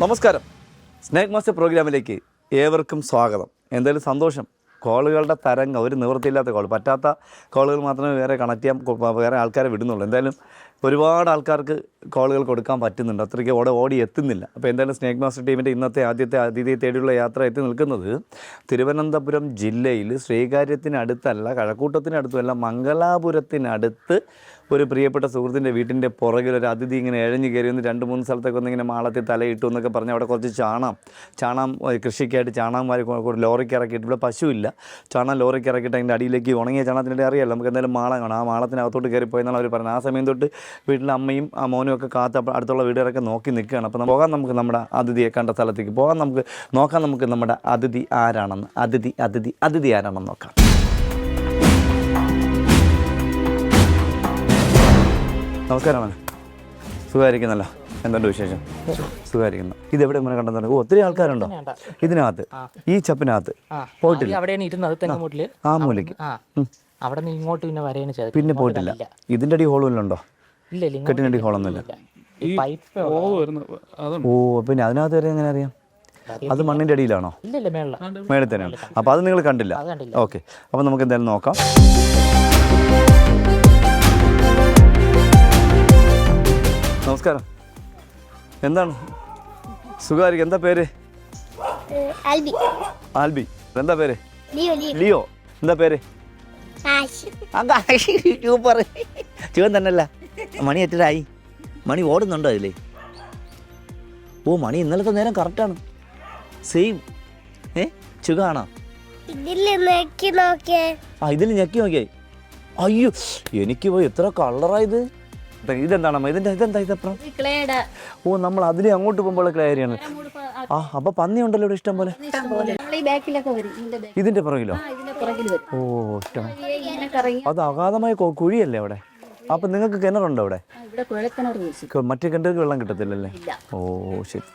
നമസ്കാരം. Snake master പ്രോഗ്രാമിലേക്ക് ഏവർക്കും സ്വാഗതം. എന്തായാലും സന്തോഷം. കോളുകളുടെ തരംഗം ഒരു നിവൃത്തിയില്ലാത്ത കോൾ പറ്റാത്ത കോളുകൾ മാത്രമേ വേറെ കണക്ട് ചെയ്യാൻ വേറെ ആൾക്കാരെ വിടുന്നുള്ളൂ. എന്തായാലും ഒരുപാട് ആൾക്കാർക്ക് കോളുകൾ കൊടുക്കാൻ പറ്റുന്നുണ്ട്. അത്രയ്ക്ക് ഓടെ ഓടി എത്തുന്നില്ല. അപ്പോൾ എന്തായാലും സ്നേക് മാസ്റ്റർ ടീമിന്റെ ഇന്നത്തെ ആദ്യത്തെ അതിഥിയെ തേടിയുള്ള യാത്ര എത്തി നിൽക്കുന്നത് തിരുവനന്തപുരം ജില്ലയിൽ ശ്രീകാര്യത്തിനടുത്തല്ല കഴക്കൂട്ടത്തിനടുത്തുമല്ല മംഗലാപുരത്തിനടുത്ത് ഒരു പ്രിയപ്പെട്ട സുഹൃത്തിന്റെ വീട്ടിന്റെ പുറകിൽ ഒരു അതിഥി ഇങ്ങനെ എഴഞ്ഞു കയറി ഒന്ന് രണ്ട് മൂന്ന് സ്ഥലത്തൊക്കെ ഒന്ന് ഇങ്ങനെ മാളത്തിൽ തലയിട്ടു എന്നൊക്കെ പറഞ്ഞ് അവിടെ കുറച്ച് ചാണാം ചാണാം കൃഷിക്കായിട്ട് ചാണാം വാരി ലോറിക്ക് ഇറക്കിയിട്ട് ഇവിടെ പശുവില്ല. ചാണാം ലോറിക്ക് ഇറക്കിയിട്ട് അതിന്റെ അടിയിലേക്ക് ഉണങ്ങിയ ചാണത്തിന്റെ അറിയാമല്ലോ നമുക്ക് എന്തായാലും മാളം കാണാം. ആ മാളത്തിനകത്തോട്ട് കയറി പോയെന്നാണ് അവർ പറഞ്ഞത് ആ സമയം തൊട്ട് വീട്ടിലെ അമ്മയും ആ മോനും ഒക്കെ കാത്ത് അടുത്തുള്ള വീടുകാരൊക്കെ നോക്കി നിൽക്കുകയാണ്. അപ്പോൾ പോകാം നമുക്ക് നമ്മുടെ അതിഥിയെ കണ്ട സ്ഥലത്തേക്ക്. പോകാം നമുക്ക് നോക്കാം നമുക്ക് നമ്മുടെ അതിഥി ആരാണെന്ന്. അതിഥി അതിഥി അതിഥി ആരാണെന്ന് നോക്കാം. നമസ്കാരം മോനെ. സുഖമായിരിക്കുന്നല്ലോ. എന്തുണ്ട് വിശേഷം? സുഖമായിരിക്കുന്നു. ഇത് എവിടെ മോനെ കണ്ടെന്നു ഓ ഒത്തിരി ആൾക്കാരുണ്ടോ? ഇതിനകത്ത്. ഈ ചപ്പിനകത്ത്. പോയിട്ടില്ല. അവിടെയാണ് ഇരുന്നത് തെങ്ങുമുട്ടിൽ ആ. മൂലയ്ക്ക്. അവിടെ നിന്ന് ഇങ്ങോട്ട് പിന്നെ വരേണ് ചെയ്തത്. പിന്നെ പോയിട്ടില്ല. ഇതിന്റെ അടി ഹോളുമില്ലുണ്ടോ ഇല്ല കെട്ടിനടി ഹോളൊന്നുമില്ല ഈ പൈപ്പ് ഓ പിന്നെ അതിനകത്ത് വരെ എങ്ങനെ അറിയാം? അത് മണ്ണിന്റെ അടിയിലാണോ? അപ്പൊ മേളിൽ തന്നെയാണ്. അപ്പോൾ അത് നിങ്ങൾ കണ്ടില്ല. അത് കണ്ടില്ല. ഓക്കെ. അപ്പൊ നമുക്ക് എന്തായാലും നോക്കാം. നമസ്കാരം. എന്താണ്? സുഖമായിരിക്കും. എന്താ പേര്? ആൽബി. ആൽബി. എന്താ പേര്? Leo Leo. ലിയോ. എന്താ പേര്? സൂപ്പർ ചുവൻ തന്നെയല്ല. മണി എത്തിട്ടായി മണി ഓടുന്നുണ്ടോ അതിലേ? ഓ മണി ഇന്നലത്തെ നേരം കറക്റ്റാണ് സെയിം ഏ നോക്കിയേ. ആ ഇതിൽ ഞെക്കി നോക്കിയായി അയ്യോ എനിക്ക് പോയി എത്ര കളറായത് ഇതെന്താണ് ഇതിന്റെ ഇതെന്താ ഇതപ്പുറം? ഓ നമ്മൾ അതിലേ അങ്ങോട്ട് പോകുമ്പോൾ ക്ലേരിയാണ്. ആ അപ്പൊ പന്നി ഉണ്ടല്ലോ ഇവിടെ ഇഷ്ടം പോലെ. ഇതിന്റെ പുറകിലോ? ഇതിന്റെ ഓ ഇഷ്ടം. അത് അഗാധമായ കുഴിയല്ലേ അവിടെ? അപ്പൊ നിങ്ങൾക്ക് കിണറുണ്ടോ അവിടെ? മറ്റേ കിണറുകൾ വെള്ളം കിട്ടത്തില്ലല്ലേ? ഓ ശരി.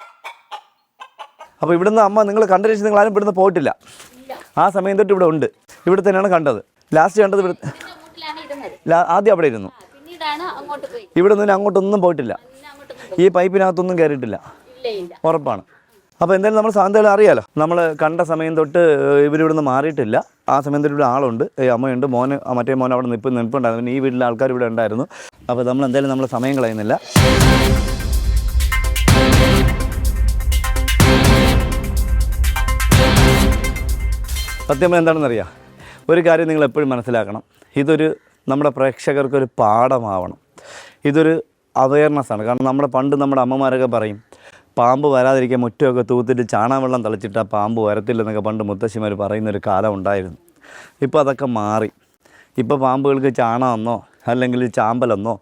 അപ്പോൾ ഇവിടുന്ന് അമ്മ നിങ്ങൾ കണ്ടതിന് നിങ്ങൾ ആരും ഇവിടുന്ന് പോയിട്ടില്ല. ആ സമയം തൊട്ട് ഇവിടെ ഉണ്ട്. ഇവിടെ തന്നെയാണ് കണ്ടത്. ലാസ്റ്റ് കണ്ടത് ഇവിടെ ആദ്യം അവിടെ ഇരുന്നു. ഇവിടെ നിന്ന് അങ്ങോട്ടൊന്നും പോയിട്ടില്ല. ഈ പൈപ്പിനകത്തൊന്നും കയറിയിട്ടില്ല. ഉറപ്പാണ്. അപ്പോൾ എന്തായാലും നമ്മൾ സാന്താലും അറിയാലോ. നമ്മൾ കണ്ട സമയം തൊട്ട് ഇവരിവിടുന്ന് മാറിയിട്ടില്ല. ആ സമയം തൊട്ട് ഇവിടെ ആളുണ്ട്. ഈ അമ്മയുണ്ട് മോന് മറ്റേ മോൻ അവിടെ നിൽപ്പ് നിൽപ്പുണ്ടായിരുന്നു. പിന്നെ ഈ വീട്ടിലെ ആൾക്കാർ ഇവിടെ ഉണ്ടായിരുന്നു. അപ്പോൾ നമ്മൾ എന്തായാലും നമ്മൾ സമയം കളയുന്നില്ല. സത്യം എന്താണെന്നറിയാം? ഒരു കാര്യം നിങ്ങൾ എപ്പോഴും മനസ്സിലാക്കണം. ഇതൊരു നമ്മുടെ പ്രേക്ഷകർക്കൊരു പാഠമാവണം. ഇതൊരു അവയർനെസ്സാണ്. കാരണം നമ്മുടെ പണ്ട് നമ്മുടെ അമ്മമാരൊക്കെ പറയും പാമ്പ് വരാതിരിക്കാൻ മുറ്റമൊക്കെ തൂത്തിട്ട് ചാണാവെള്ളം തളിച്ചിട്ട് പാമ്പ് വരത്തില്ലെന്നൊക്കെ പണ്ട് മുത്തശ്ശിമാർ പറയുന്നൊരു കാലം ഉണ്ടായിരുന്നു. ഇപ്പോൾ അതൊക്കെ മാറി. ഇപ്പോൾ പാമ്പുകൾക്ക് ചാണകമെന്നോ അല്ലെങ്കിൽ ചാമ്പലെന്നോ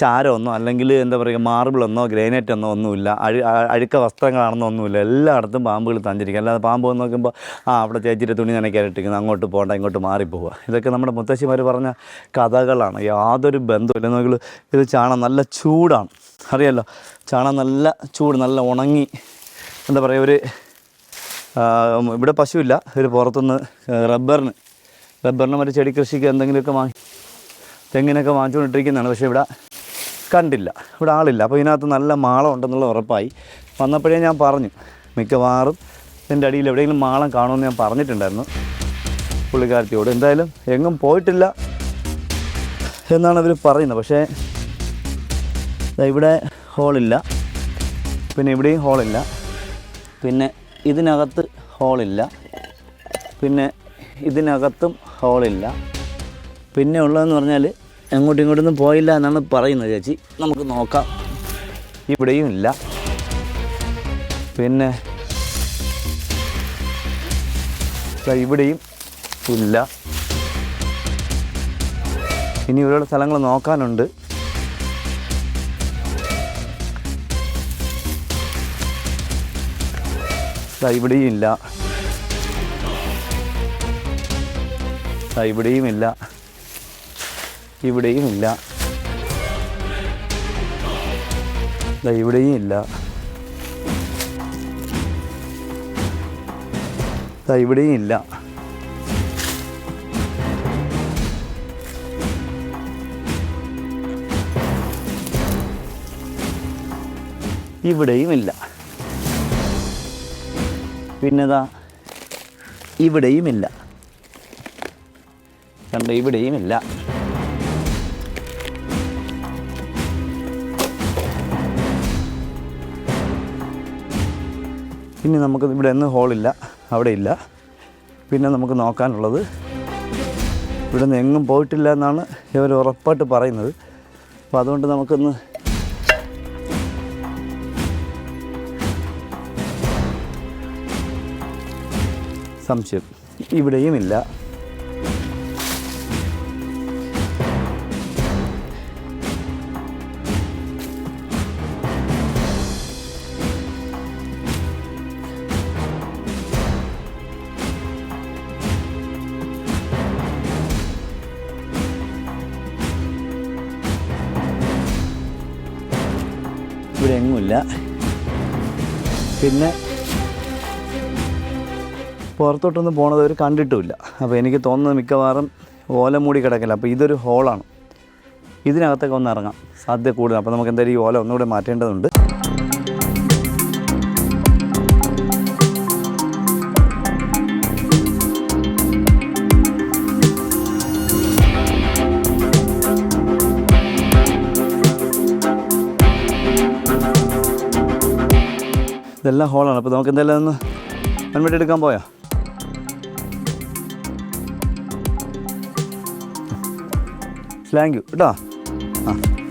ചാരമെന്നോ അല്ലെങ്കിൽ എന്താ പറയുക മാർബിളെന്നോ ഗ്രാനൈറ്റ് എന്നോ ഒന്നുമില്ല. അഴു അഴുക്ക വസ്ത്രങ്ങളാണെന്നോ ഒന്നുമില്ല. എല്ലായിടത്തും പാമ്പുകൾ തഞ്ചിരിക്കും അല്ലാതെ പാമ്പ് എന്ന് നോക്കുമ്പോൾ ആ അവിടെ ചേച്ചിയുടെ തുണി നനയ്ക്കാനിട്ടിരിക്കുന്നു. അങ്ങോട്ട് പോകണ്ട ഇങ്ങോട്ട് മാറിപ്പോവുക ഇതൊക്കെ നമ്മുടെ മുത്തശ്ശിമാർ പറഞ്ഞ കഥകളാണ്. യാതൊരു ബന്ധമില്ല നോക്കിൽ ഇത് ചാണകം നല്ല ചൂടാണ്. അറിയാലോ ചാണകം നല്ല ചൂട് നല്ല ഉണങ്ങി. എന്താ പറയുക ഒരു ഇവിടെ പശുവില്ല. ഒരു പുറത്തുനിന്ന് റബ്ബറിന് റബ്ബറിന് മറ്റേ ചെടി കൃഷിക്ക് എന്തെങ്കിലുമൊക്കെ വാങ്ങി തെങ്ങിനൊക്കെ വാങ്ങിച്ചുകൊണ്ടിരിക്കുന്നതാണ്. പക്ഷേ ഇവിടെ കണ്ടില്ല. ഇവിടെ ആളില്ല. അപ്പോൾ ഇതിനകത്ത് നല്ല മാളം ഉണ്ടെന്നുള്ള ഉറപ്പായി. വന്നപ്പോഴേ ഞാൻ പറഞ്ഞു. മിക്കവാറും ഇതിന്റെ അടിയിൽ എവിടെയെങ്കിലും മാളം കാണുമെന്ന് ഞാൻ പറഞ്ഞിട്ടുണ്ടായിരുന്നു. പുള്ളിക്കാരത്തിയോട് എന്തായാലും എങ്ങും പോയിട്ടില്ല എന്നാണ് അവർ പറയുന്നത്. പക്ഷേ ഇവിടെ ഹോളില്ല. പിന്നെ ഇവിടെയും ഹോളില്ല. പിന്നെ ഇതിനകത്ത് ഹോളില്ല. പിന്നെ ഇതിനകത്തും ഹോളില്ല പിന്നെ ഉള്ളതെന്ന് പറഞ്ഞാൽ എങ്ങോട്ടും ഇങ്ങോട്ടൊന്നും പോയില്ല എന്നാണ് പറയുന്നത് ചേച്ചി. നമുക്ക് നോക്കാം. ഇവിടെയും ഇല്ല. പിന്നെ ഇവിടെയും ഇല്ല. ഇനി ഇവിടെയുള്ള സ്ഥലങ്ങൾ നോക്കാനുണ്ട്. ഇവിടെയും ഇല്ല. ഇവിടെയും ഇല്ല ഇവിടെയും ഇല്ല ഇവിടെയും ഇല്ല ഇവിടെയും ഇല്ല ഇവിടെയും ഇല്ല പിന്നെ ഇതാ ഇവിടെയും ഇല്ല കണ്ട ഇവിടെയും ഇല്ല. ഇനി നമുക്ക് ഇവിടെ നിന്ന് ഹോളില്ല അവിടെ ഇല്ല. പിന്നെ നമുക്ക് നോക്കാനുള്ളത് ഇവിടെ നിന്ന് എങ്ങും പോയിട്ടില്ല എന്നാണ് ഇവർ ഉറപ്പായിട്ട് പറയുന്നത്. അപ്പോൾ അതുകൊണ്ട് നമുക്കൊന്ന് സംശയം. ഇവിടെയും ഇല്ല. പുറത്തോട്ടൊന്നും പോണത് അവർ കണ്ടിട്ടുമില്ല. അപ്പോൾ എനിക്ക് തോന്നുന്നത് മിക്കവാറും ഓല മൂടി കിടക്കില്ല. അപ്പോൾ ഇതൊരു ഹോളാണ്. ഇതിനകത്തൊക്കെ ഒന്ന് ഇറങ്ങാം. സാധ്യത കൂടുതൽ. അപ്പോൾ നമുക്ക് എന്തായാലും ഈ ഓല ഒന്നുകൂടെ മാറ്റേണ്ടതുണ്ട്. ഇതെല്ലാം ഹോളാണ്. അപ്പോൾ നമുക്ക് എന്തായാലും ഒന്ന് മൺവെട്ടി എടുക്കാൻ പോയോ? Thank you. കേട്ടോ ആ.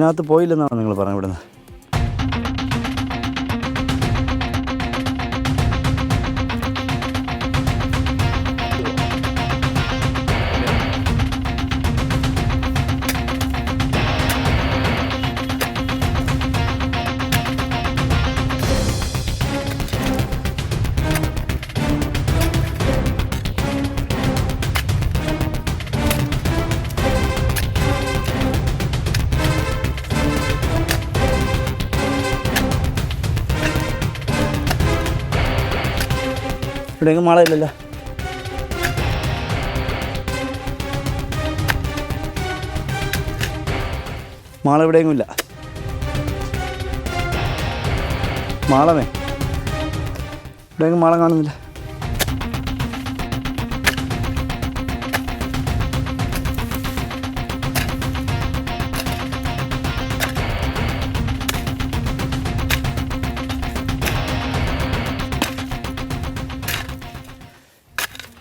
ഇതിനകത്ത് പോയില്ലെന്നാണ് നിങ്ങൾ പറഞ്ഞത് ഇവിടുന്ന്. ഇവിടെ എങ്ങും മാളയില്ലല്ലോ മാള എവിടെയെങ്കിലും ഇല്ല. മാളമേ. ഇവിടെയെങ്കിലും മാളം കാണുന്നില്ല.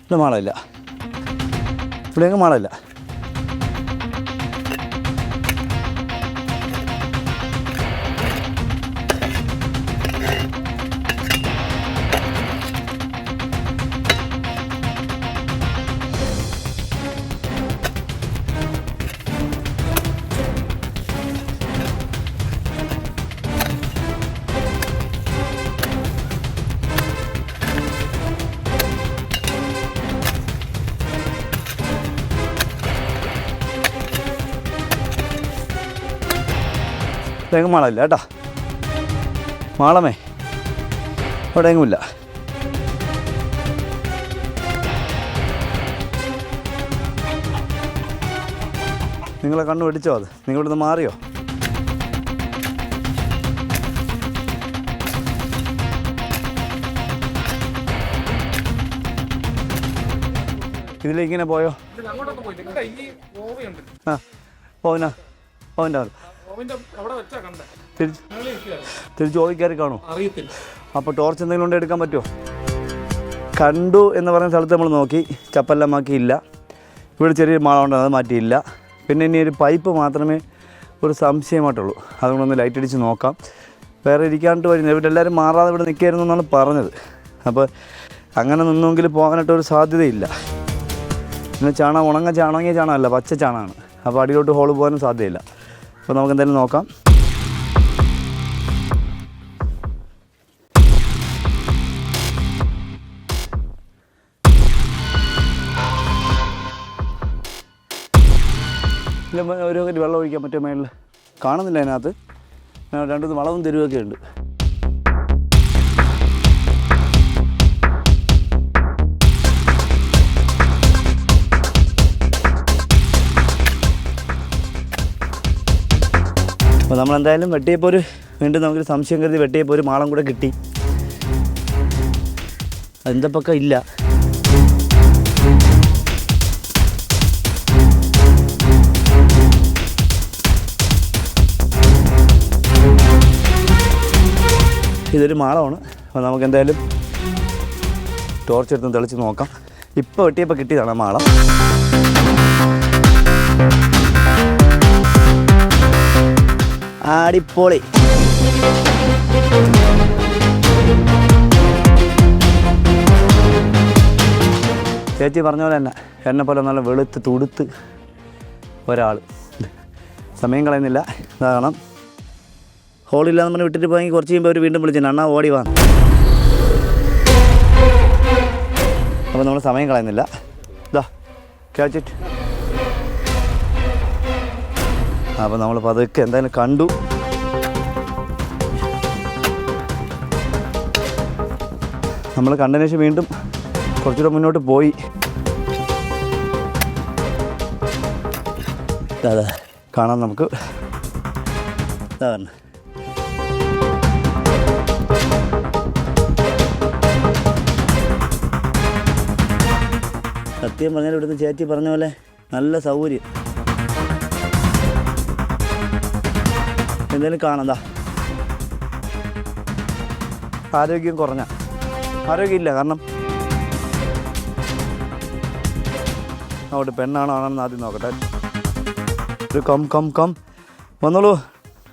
ഇവിടെ മാളമില്ല ഇവിടെയെങ്കിലും മാളമില്ല ഇവിടെയെങ്കിലും മാളമില്ല കേട്ടോ. മാളമേ എവിടെയെങ്കിലും ഇല്ല നിങ്ങളെ കണ്ണു പിടിച്ചോ അത്? നിങ്ങൾ ഇവിടുന്ന് മാറിയോ? ഇതിലേക്കിങ്ങനെ പോയോ? ആ പോവിനാ പോവിന്റെ തിരിച്ച്. തിരിച്ച് അറിയത്തില്ല. അപ്പോൾ ടോർച്ച് എന്തെങ്കിലും കൊണ്ട് എടുക്കാൻ പറ്റുമോ കണ്ടു എന്ന് പറയുന്ന സ്ഥലത്ത് നമ്മൾ നോക്കി. ചപ്പെല്ലാം മാക്കിയില്ല ഇവിടെ ചെറിയൊരു മാള ഉണ്ട് അത് മാറ്റിയില്ല. പിന്നെ ഇനി ഒരു പൈപ്പ് മാത്രമേ ഒരു സംശയമായിട്ടുള്ളൂ. അതുകൊണ്ടൊന്ന് ലൈറ്റ് അടിച്ച് നോക്കാം. വേറെ ഇരിക്കാണ്ട് വരുന്നത് ഇവിടെ എല്ലാവരും മാറാതെ ഇവിടെ നിൽക്കായിരുന്നു എന്നാണ് പറഞ്ഞത്. അപ്പോൾ അങ്ങനെ നിന്നെങ്കിൽ പോകാനായിട്ടൊരു സാധ്യതയില്ല. പിന്നെ ചാണകം ഉണങ്ങ ചാണങ്ങിയ ചാണകമല്ല പച്ച ചാണകമാണ്. അപ്പോൾ അടിയിലോട്ട് ഹോൾ പോകാനും സാധ്യതയില്ല. അപ്പോൾ നമുക്ക് എന്തായാലും നോക്കാം ഒരു വെള്ളം ഒഴിക്കാൻ പറ്റുമോ മേളിൽ കാണുന്നില്ല അതിനകത്ത്. രണ്ടു വളവും തെരുവൊക്കെ ഉണ്ട്. അപ്പോൾ നമ്മളെന്തായാലും വെട്ടിയപ്പോൾ ഒരു വീണ്ടും നമുക്കൊരു സംശയം കരുതി വെട്ടിയപ്പോൾ ഒരു മാളം കൂടെ കിട്ടി. അതിന്റെ ഇല്ല. ഇതൊരു മാളമാണ്. അപ്പോൾ നമുക്ക് എന്തായാലും ടോർച്ച് എടുത്ത് തെളിച്ച് നോക്കാം. ഇപ്പോൾ വെട്ടിയപ്പോൾ കിട്ടിയതാണ് മാളം. ആടിപ്പോളി ചേച്ചി പറഞ്ഞ പോലെ തന്നെ എന്നെ പോലെ നല്ല വെളുത്ത് തുടുത്ത് ഒരാൾ സമയം കളയുന്നില്ല. കാരണം ഹോളില്ലാന്ന് പറഞ്ഞ് വിട്ടിട്ട് പോയെങ്കിൽ കുറച്ച് കഴിയുമ്പോൾ അവർ വീണ്ടും വിളിച്ചു അണ്ണാ ഓടി വാ. അപ്പോൾ നമ്മൾ സമയം കളയുന്നില്ല. ഇതാ ക്യാച്ചിട്ട് അപ്പോൾ നമ്മൾ പതുക്കെ എന്തായാലും കണ്ടു. നമ്മൾ കണ്ടതിന് ശേഷം വീണ്ടും കുറച്ചുകൂടെ മുന്നോട്ട് പോയി. ദാ, കാണാം നമുക്ക്. സത്യം പറഞ്ഞാൽ ഇവിടുന്ന് ചേച്ചി പറഞ്ഞ പോലെ നല്ല സൗകര്യം. എന്തായാലും കാണാം ആരോഗ്യം കുറഞ്ഞ. ആരോഗ്യമില്ല കാരണം അവിടെ പെണ്ണാണോ ആണെന്ന് ആദ്യം നോക്കട്ടെ. ഒരു കം കം കം. വന്നോളൂ.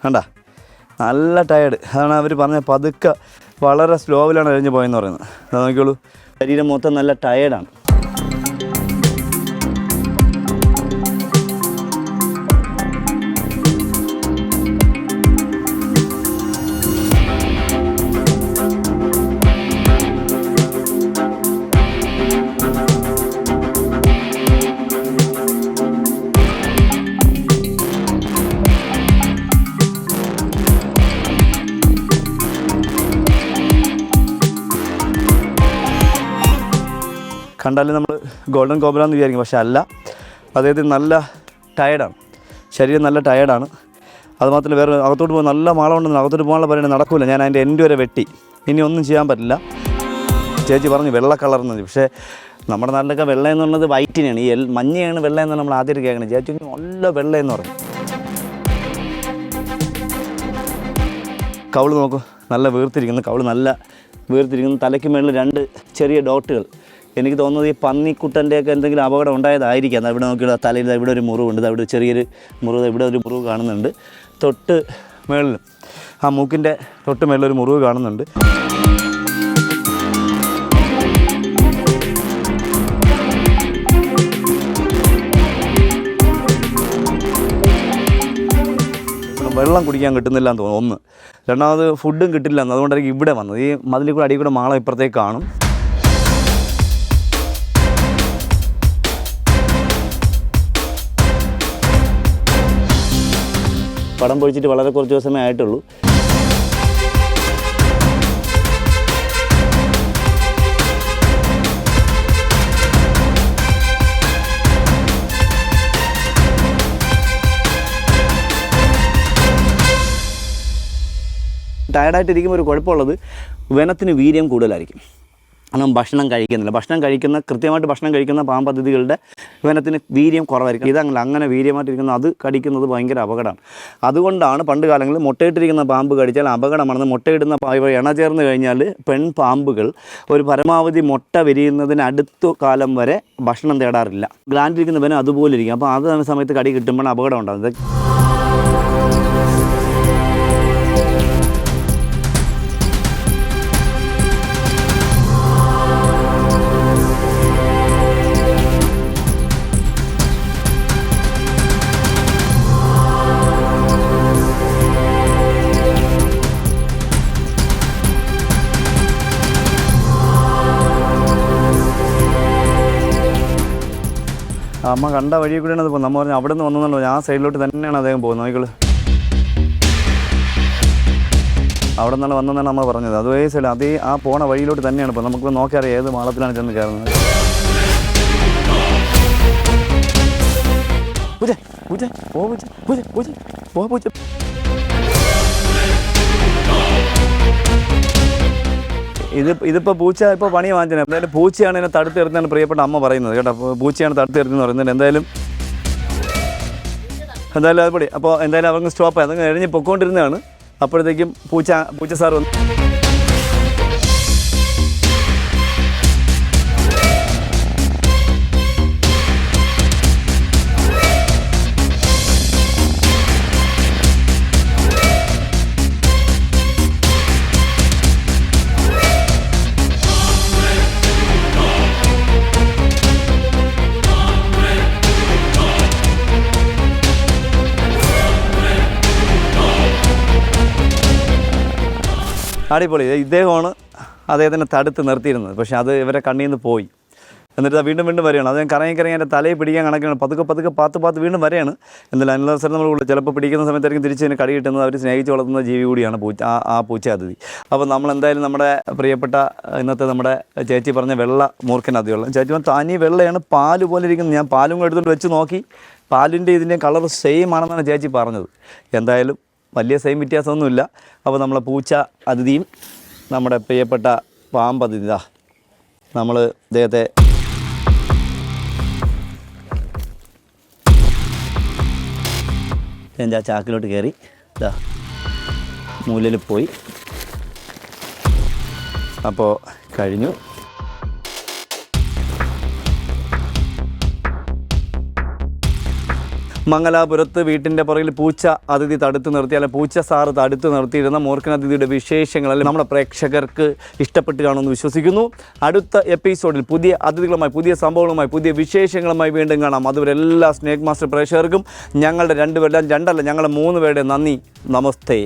വേണ്ട നല്ല ടയേർഡ് അതാണ് അവർ പറഞ്ഞ പതുക്കെ വളരെ സ്ലോവിലാണ് എഴിഞ്ഞ് പോയെന്ന് പറയുന്നത്. നോക്കിയോളൂ ശരീരം മൊത്തം നല്ല ടയേർഡാണ് കണ്ടാലും നമ്മൾ ഗോൾഡൻ കോബ്ര എന്ന് വിചാരിക്കും പക്ഷേ അല്ല. അദ്ദേഹത്തിന് നല്ല ടയർഡാണ് ശരീരം നല്ല ടയർഡാണ് അതുമാത്രമല്ല വേറെ അകത്തോട്ട് പോകാൻ നല്ല മാളമുണ്ടെന്ന് അകത്തോട്ട് പോകാനുള്ള പറയുന്നത് നടക്കില്ല ഞാൻ അതിന്റെ എന്റെ വരെ വെട്ടി. ഇനി ഒന്നും ചെയ്യാൻ പറ്റില്ല. ചേച്ചി പറഞ്ഞു വെള്ള കളർന്നത് പക്ഷേ നമ്മുടെ നാട്ടിലൊക്കെ വെള്ള എന്ന് പറയുന്നത് വൈറ്റിനാണ് ഈ എൽ മഞ്ഞയാണ് വെള്ള എന്ന് നമ്മൾ ആദ്യം കേൾക്കണം ചേച്ചി നല്ല വെള്ള എന്ന് പറഞ്ഞു. കവൾ നോക്കൂ നല്ല വീർത്തിരിക്കുന്നു. കവൾ നല്ല വീർത്തിരിക്കുന്നു. തലയ്ക്ക് മേളിൽ രണ്ട് ചെറിയ ഡോട്ടുകൾ എനിക്ക് തോന്നുന്നത് ഈ പന്നിക്കുട്ടന്റെയൊക്കെ എന്തെങ്കിലും അപകടം ഉണ്ടായതായിരിക്കാം. ഇവിടെ നോക്കിയുള്ള തലയിൽ ഇവിടെ ഒരു മുറിവുണ്ട് അവിടെ ചെറിയൊരു മുറിവ് ഇവിടെ ഒരു മുറിവ് കാണുന്നുണ്ട്. തൊട്ട് മേളിലും ആ മൂക്കിന്റെ തൊട്ട് മേളിൽ ഒരു മുറിവ് കാണുന്നുണ്ട്. വെള്ളം കുടിക്കാൻ കിട്ടുന്നില്ല എന്ന് തോന്നുന്നു. ഒന്ന്. രണ്ടാമത് ഫുഡും കിട്ടില്ല എന്ന് അതുകൊണ്ടായിരിക്കും ഇവിടെ വന്നത്. ഈ മതിലിൽ കൂടെ അടിയിൽ കൂടെ മാളം ഇപ്പുറത്തേക്ക് കാണും. പടം പൊഴിച്ചിട്ട് വളരെ കുറച്ച് ദിവസമേ ആയിട്ടുള്ളൂ. ടയർഡായിട്ടിരിക്കുമ്പോൾ ഒരു കുഴപ്പമുള്ളത് വനത്തിന് വീര്യം കൂടുതലായിരിക്കും. കാരണം ഭക്ഷണം കഴിക്കുന്നില്ല. ഭക്ഷണം കഴിക്കുന്ന കൃത്യമായിട്ട് ഭക്ഷണം കഴിക്കുന്ന പാമ്പതിഥികളുടെ വനത്തിന് വീര്യം കുറവായിരിക്കും. ഇതങ്ങനെ അങ്ങനെ വീര്യമായിട്ടിരിക്കുന്ന. അത് കടിക്കുന്നത് ഭയങ്കര അപകടമാണ്. അതുകൊണ്ടാണ് പണ്ട് കാലങ്ങളിൽ മുട്ടയിട്ടിരിക്കുന്ന പാമ്പ് കടിച്ചാൽ അപകടമാണെന്ന് മുട്ടയിടുന്ന ഇണ ചേർന്ന് കഴിഞ്ഞാൽ പെൺ പാമ്പുകൾ ഒരു പരമാവധി മുട്ട വിരിയുന്നതിന് അടുത്ത കാലം വരെ ഭക്ഷണം തേടാറില്ല. ഗ്ലാൻഡിരിക്കുന്ന വനം അതുപോലെ ഇരിക്കും. അപ്പോൾ ആ സമയത്ത് കടി കിട്ടുമ്പോൾ അപകടം ഉണ്ടാകുന്നത്. അമ്മ കണ്ട വഴിയിൽ കൂടെയാണ് അത് പോകുന്നത്. അമ്മ പറഞ്ഞു അവിടെ നിന്ന് വന്നല്ലോ ആ സൈഡിലോട്ട് തന്നെയാണ് അദ്ദേഹം പോകുന്നത്. നോക്കികൾ അവിടെ നിന്നാണ് വന്നതെന്നാണ് അമ്മ പറഞ്ഞത്. അതേ സൈഡ് അതേ ആ പോണ വഴിയിലോട്ട് തന്നെയാണ് ഇപ്പോൾ നമുക്ക് നോക്കിയറിയാം ഏത് മാളത്തിലാണ് ചെന്ന് കയറുന്നത്. പൂജ പൂജ പോ പൂജ പൂജ പൂജ പോ പൂജ. ഇത് ഇതിപ്പോൾ പൂച്ച ഇപ്പോൾ പണി വാങ്ങിച്ചത് എന്തായാലും പൂച്ചയാണ് എന്നെ തടുത്ത് എറിഞ്ഞാണ് പ്രിയപ്പെട്ട അമ്മ പറയുന്നത് കേട്ടോ. പൂച്ചയാണ് തടുത്ത് എറിഞ്ഞെന്ന് പറയുന്നത്. എന്തായാലും എന്തായാലും അതുപടി. അപ്പോൾ എന്തായാലും അവർക്ക് സ്റ്റോപ്പ് അതങ്ങ് എഴുതി പൊക്കോണ്ടിരുന്നതാണ്. അപ്പോഴത്തേക്കും പൂച്ച പൂച്ച സാർ വന്നു അടിപൊളി. ഇദ്ദേഹമാണ് അദ്ദേഹത്തിനെ തടുത്ത് നിർത്തിയിരുന്നത്. പക്ഷേ അത് ഇവരെ കണ്ണിൽ നിന്ന് പോയി. എന്നിട്ട് വീണ്ടും വീണ്ടും വരികയാണ്. അദ്ദേഹം കറങ്ങി കറങ്ങി എന്റെ തലയിൽ പിടിക്കാൻ കണക്കാണ് പതുക്കെ പതുക്കെ പാത്ത് പാത്ത് വീണ്ടും വരെയാണ് എന്നാലും അനിലവസരം നമ്മൾ ചിലപ്പോൾ പിടിക്കുന്ന സമയത്തായിരിക്കും തിരിച്ച് കടി കിട്ടുന്നത്. അവർ സ്നേഹിച്ച് വളർത്തുന്ന ജീവി കൂടിയാണ് പൂച്ച ആ ആ പൂച്ച അതിഥി അപ്പോൾ നമ്മൾ എന്തായാലും നമ്മുടെ പ്രിയപ്പെട്ട ഇന്നത്തെ നമ്മുടെ ചേച്ചി പറഞ്ഞ വെള്ള മൂർഖൻ അതിയുള്ള ചേച്ചി തനി വെള്ളയാണ് പാൽ പോലെ ഇരിക്കുന്നത്. ഞാൻ പാലും എടുത്തുകൊണ്ട് വെച്ച് നോക്കി. പാലിന്റെ ഇതിന്റെ കളർ സെയിം ആണെന്നാണ് ചേച്ചി പറഞ്ഞത്. എന്തായാലും വലിയ സെയിം വ്യത്യാസമൊന്നുമില്ല. അപ്പോൾ നമ്മളെ പൂച്ച അതിഥിയും നമ്മുടെ പ്രിയപ്പെട്ട പാമ്പ് അതിഥി നമ്മൾ ഇദ്ദേഹത്തെ എന്റെ ആ ചാക്കിലോട്ട് കയറി. ഇതാ മൂലയിൽ പോയി. അപ്പോൾ കഴിഞ്ഞു. മംഗലാപുരത്ത് വീട്ടിന്റെ പുറകിൽ പൂച്ച അതിഥി തടുത്തു നിർത്തി അല്ലെ പൂച്ച സാറ് തടുത്തു നിർത്തിയിരുന്ന മൂർഖൻ അതിഥിയുടെ വിശേഷങ്ങൾ അല്ലെങ്കിൽ നമ്മുടെ പ്രേക്ഷകർക്ക് ഇഷ്ടപ്പെട്ട് കാണുമെന്ന് വിശ്വസിക്കുന്നു. അടുത്ത എപ്പിസോഡിൽ പുതിയ അതിഥികളുമായി പുതിയ സംഭവങ്ങളുമായി പുതിയ വിശേഷങ്ങളുമായി വീണ്ടും കാണാം. അതുവരെ എല്ലാ സ്നേക് മാസ്റ്റർ പ്രേക്ഷകർക്കും ഞങ്ങളുടെ രണ്ടുപേരുടെ രണ്ടല്ല ഞങ്ങളുടെ മൂന്ന് പേരുടെ നന്ദി. നമസ്തേ.